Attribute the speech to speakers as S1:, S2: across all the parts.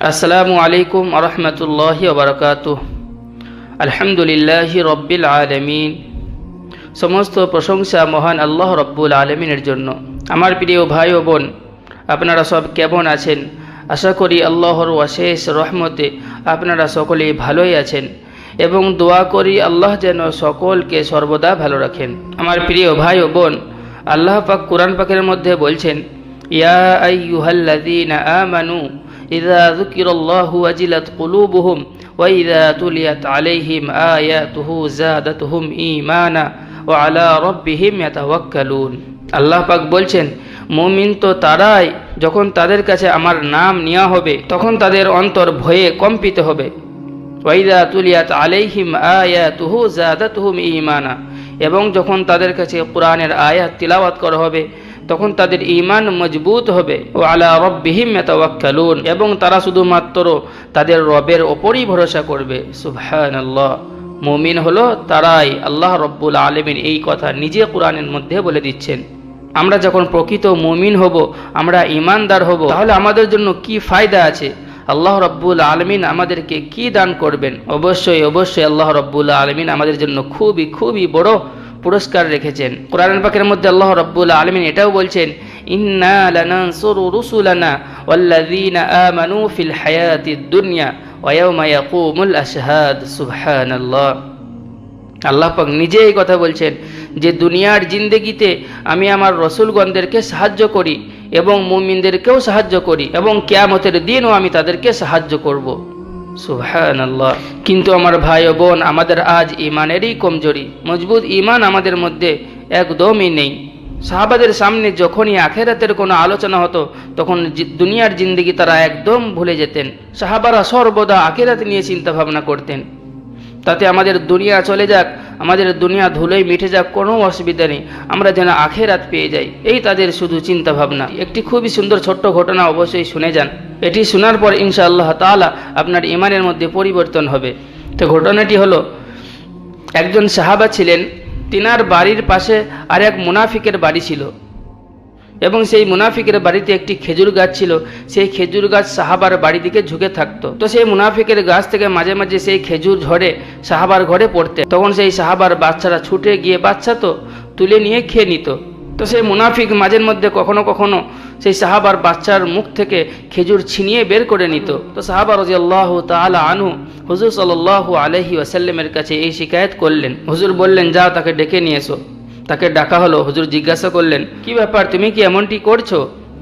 S1: আসসালামু আলাইকুম আরহামতুল্লাহ বারকাত আলহামদুলিল্লাহ রব্বিল আলমিন। সমস্ত প্রশংসা মহান আল্লাহ রব্বুল আলমিনের জন্য। আমার প্রিয় ভাই ও বোন, আপনারা সব কেমন আছেন? আশা করি আল্লাহর অশেষ রহমতে আপনারা সকলেই ভালোই আছেন এবং দোয়া করি আল্লাহ যেন সকলকে সর্বদা ভালো রাখেন। আমার প্রিয় ভাই ও বোন, আল্লাহ পাক কোরআন পাকের মধ্যে বলছেন, ইয়া আইয়ুহাল্লাযীনা আমানু যুকিরাল্লাহু ওয়াজিলাত কুলুবুহুম ওয়া ইযা তুলিয়াত আলাইহিম আয়াতুহু যাদাতুহুম ঈমানা ওয়া আলা রাব্বিহিম ইয়াতাওয়াক্কালুন। আল্লাহ পাক বলছেন, মুমিন তো তারাই যখন তাদের কাছে আমার নাম নেওয়া হবে, তখন তাদের অন্তর ভয়ে কম্পিত হবে। ওয়াইদা তুলিয়াত আলাইহিম আয়াতুহু জাদাতুহুম ঈমানা এবং যখন তাদের কাছে কোরআনের আয়াত তিলাওয়াত করা হবে তখন তাদের ঈমান মজবুত হবে। ও আলা রব্বিহিম ইয়াতাওয়াক্কালুন। এবং তারা শুধুমাত্র তাদের রবের ওপরই ভরসা করবে। সুবহানাল্লাহ। মুমিন হলো তারাই আল্লাহ রব্বুল আলমিন এই কথা নিজে কোরআনের মধ্যে বলে দিচ্ছেন। আমরা যখন প্রকৃত মুমিন হব, আমরা ইমানদার হব, তাহলে আমাদের জন্য কি ফায়দা আছে? আল্লাহ রব্বুল আলমিন আমাদেরকে কি দান করবেন? অবশ্যই অবশ্যই আল্লাহ রব্বুল আলমিন আমাদের জন্য খুবই খুবই বড় পুরস্কার রেখেছেন। কোরআন পাকের মধ্যে আল্লাহ রব্বুল আলমিন এটাও বলছেন, ইন্না লানানসুরু রুসুলানা ওয়াল্লাযীনা আমানু ফিল হায়াতিদ দুনিয়া ওয়া ইয়াওমা ইয়াকুমুল আশহাদ। সুবহানাল্লাহ। আল্লাহ পাক নিজে এই কথা বলছেন যে, দুনিয়ার জিন্দেগিতে আমি আমার রসুলগণদেরকে সাহায্য করি এবং মুমিনদেরকেও সাহায্য করি এবং কেয়ামতের দিনও আমি তাদেরকে সাহায্য করব। কিন্তু আমার ভাই ও বোন, আমাদের আজ ইমানেরই কমজোরি। মজবুত ইমান আমাদের মধ্যে একদমই নেই। সাহাবাদের সামনে যখনই আখেরাতের কোনো আলোচনা হতো, তখন দুনিয়ার জিন্দগি তারা একদম ভুলে যেতেন। সাহাবারা সর্বদা আখেরাত নিয়ে চিন্তা ভাবনা করতেন। তাতে আমাদের দুনিয়া চলে যাক, আমাদের দুনিয়া ধুলোই মিটে যাক, কোনো অসুবিধা নেই। আমরা যেন আখেরাত পেয়ে যাই, এই তাদের শুধু চিন্তা ভাবনা একটি খুবই সুন্দর ছোট্ট ঘটনা অবশ্যই শুনে যান। এটি শোনার পর ইনশাআল্লাহ তালা আপনার ইমানের মধ্যে পরিবর্তন হবে। তো ঘটনাটি হলো, একজন সাহাবা ছিলেন, তিনার বাড়ির পাশে আর এক মুনাফিকের বাড়ি ছিল এবং সেই মুনাফিকের বাড়িতে একটি খেজুর গাছ ছিল। সেই খেজুর গাছ সাহাবার বাড়ি দিকে ঝুঁকে থাকতো। তো সেই মুনাফিকের গাছ থেকে মাঝে মাঝে সেই খেজুর ঝরে সাহাবার ঘরে পড়তে। তখন সেই সাহাবার বাচ্চারা ছুটে গিয়ে বাচ্চা তো তুলে নিয়ে খেয়ে নিত। তো সেই মুনাফিক মাঝের মধ্যে কখনো কখনো সেই সাহাবার বাচ্চার মুখ থেকে খেজুর ছিনিয়ে বের করে নিত। তো সাহাবা রাজি আল্লাহ তালা আনু হুজুর সাল্লাহ আলহি ওয়াসাল্লামের কাছে এই শিকায়ত করলেন। হুজুর বললেন, যাও, তাকে ডেকে নিয়ে এসো। তাকে ডাকা হলো। হুজুর জিজ্ঞাসা করলেন, কি ব্যাপার, তুমি কি এমনটি করছ?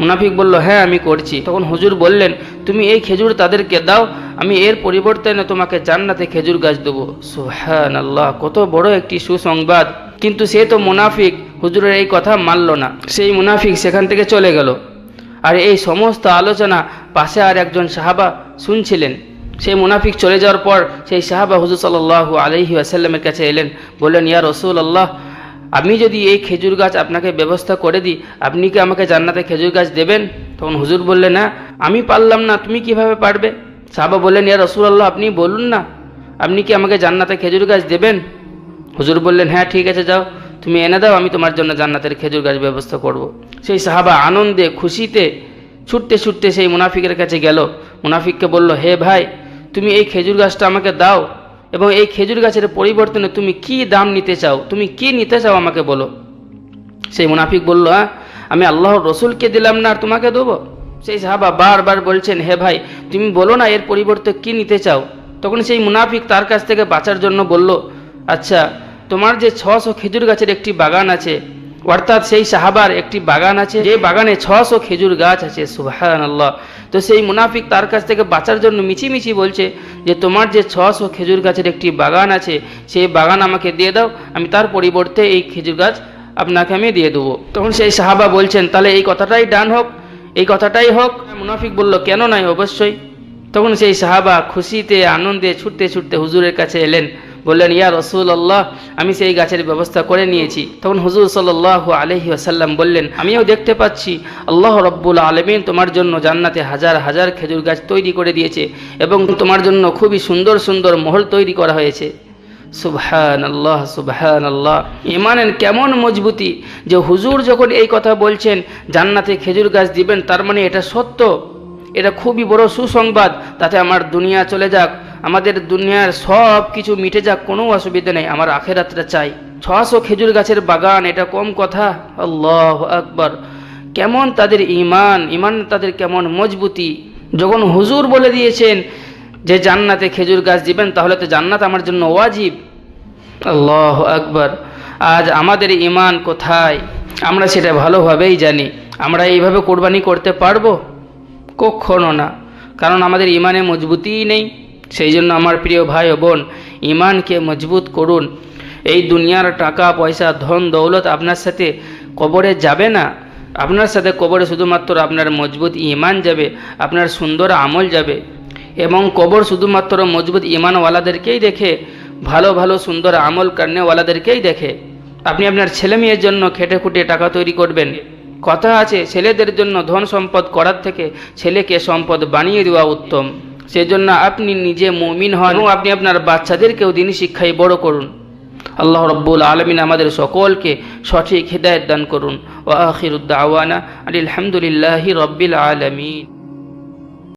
S1: মুনাফিক বলল হ্যাঁ আমি করছি। তখন হুজুর বললেন, তুমি এই খেজুর তাদেরকে দাও, আমি এর পরিবর্তনে তোমাকে জান্নাতে খেজুর গাছ দেবো। সুহান আল্লাহ কত বড় একটি সুসংবাদ। কিন্তু সে তো মুনাফিক হুজুরের এই কথা মানল না। সেই মুনাফিক সেখান থেকে চলে গেল। আর এই সমস্ত আলোচনা পাশে আর একজন সাহাবা শুনছিলেন। সেই মুনাফিক চলে যাওয়ার পর সেই সাহাবা হুজুর সাল্লাহ আলহি আসাল্লামের কাছে এলেন। বললেন, ইয়া রসুল আল্লাহ আমি যদি এই খেজুর গাছ আপনাকে ব্যবস্থা করে দিই, আপনি কি আমাকে জান্নাতে খেজুর গাছ দেবেন? তখন হুজুর বললেন, না, আমি পারলাম না, তুমি কীভাবে পারবে? সাহাবা বললেন, ইয়া রসুল আল্লাহ আপনি বলুন না, আপনি কি আমাকে জান্নাতে খেজুর গাছ দেবেন? হুজুর বললেন হ্যাঁ ঠিক আছে, যাও। তুমি এনে দাও, আমি তোমার জন্য জান্নাতের খেজুর গাছ ব্যবস্থা করব। সেই সাহাবা আনন্দে, খুশিতে ছুটতে ছুটতে সেই মুনাফিকের কাছে গেল। মুনাফিককে বলল, হে ভাই, তুমি এই খেজুর গাছটা আমাকে দাও এবং এই খেজুর গাছের পরিবর্তনে তুমি কি দাম নিতে চাও? তুমি কি নিতে চাও আমাকে বলো। সেই মুনাফিক বলল হ্যাঁ আমি আল্লাহর রসুলকে দিলাম না, আর তোমাকে দেবো? সেই সাহাবা বারবার বলছেন, হে ভাই, তুমি বলো না এর পরিবর্তে কি নিতে চাও? তখন সেই মুনাফিক তার কাছ থেকে বাঁচার জন্য বলল আচ্ছা তোমার যে ছশো খেজুর গাছের একটি বাগান আছে, অর্থাৎ সেই সাহাবার একটি বাগান আছে, যে বাগানে ছশো খেজুর গাছ আছে সুবাহান আল্লাহ তো সেই মুনাফিক তার কাছ থেকে বাঁচার জন্য মিছিমিছি বলছে যে, তোমার যে ছশো খেজুর গাছের একটি বাগান আছে, সেই বাগান আমাকে দিয়ে দাও, আমি তার পরিবর্তে এই খেজুর গাছ আপনাকে আমি দিয়ে দেবো। তখন সেই সাহাবা বলছেন, তাহলে এই কথাটাই ডান হোক, এই কথাটাই হোক। মুনাফিক বলল, কেন নয়, অবশ্যই। তখন সেই সাহাবা খুশিতে, আনন্দে ছুটতে ছুটতে হুজুরের কাছে এলেন। বললেন, ইয়া রসুল আল্লাহ আমি সেই গাছের ব্যবস্থা করে নিয়েছি। তখন হুজুর সাল্লাহ আলহি আসাল্লাম বললেন, আমিও দেখতে পাচ্ছি। আল্লাহ রব্বুল আলমিন তোমার জন্য জান্নাতে হাজার হাজার খেজুর গাছ তৈরি করে দিয়েছে এবং তোমার জন্য খুবই সুন্দর সুন্দর মহল তৈরি করা হয়েছে। সুবহান আল্লাহ সুবহান আল্লাহ ইমানের কেমন মজবুতি যে হুজুর যখন এই কথা বলছেন, জান্নাতে খেজুর গাছ দিবেন, তার মানে এটা সত্য। এটা খুবই বড় সুসংবাদ। তাতে আমার দুনিয়া চলে যাক। আমাদের দুনিয়ার সব কিছু মিটে যাক, কোনো অসুবিধা নেই, আমার আখেরাতটা চাই। ছশো খেজুর গাছের বাগান, এটা কম কথা? আল্লাহ আকবর। কেমন তাদের ইমান ইমান তাদের কেমন মজবুতি? যখন হুজুর বলে দিয়েছেন যে জান্নাতে খেজুর গাছ দিবেন, তাহলে তো জান্নাত আমার জন্য ওয়াজিব। আল্লাহ আকবর। আজ আমাদের ইমান কোথায়? আমরা সেটা ভালোভাবেই জানি। আমরা এইভাবে কোরবানি করতে পারব? কখনো না। কারণ আমাদের ইমানে মজবুতিই নেই। সেই জন্য আমার প্রিয় ভাই ও বোন, ইমানকে মজবুত করুন। এই দুনিয়ার টাকা, পয়সা, ধন, দৌলত আপনার সাথে কবরে যাবে না। আপনার সাথে কবরে শুধুমাত্র আপনার মজবুত ইমান যাবে, আপনার সুন্দর আমল যাবে এবং কবর শুধুমাত্র মজবুত ইমানওয়ালাদেরকেই দেখে, ভালো ভালো, সুন্দর আমল কান্নেওয়ালাদেরকেই দেখে। আপনি আপনার ছেলে মেয়ের জন্য খেটে খুঁটে টাকা তৈরি করবেন। কথা আছে, ছেলেদের জন্য ধন সম্পদ করার থেকে ছেলেকে সম্পদ বানিয়ে দেওয়া উত্তম। সেজন্য আপনি নিজে মমিন হন এবং আপনি আপনার বাচ্চাদেরকেও দিনই শিক্ষায় বড় করুন। আল্লাহ রব্বুল আলমিন আমাদের সকলকে সঠিক হৃদায়ত দান করুন। ও আখিরুদ্দাওয়ানা আলহামদুলিল্লাহি রব্বিল আলমিন।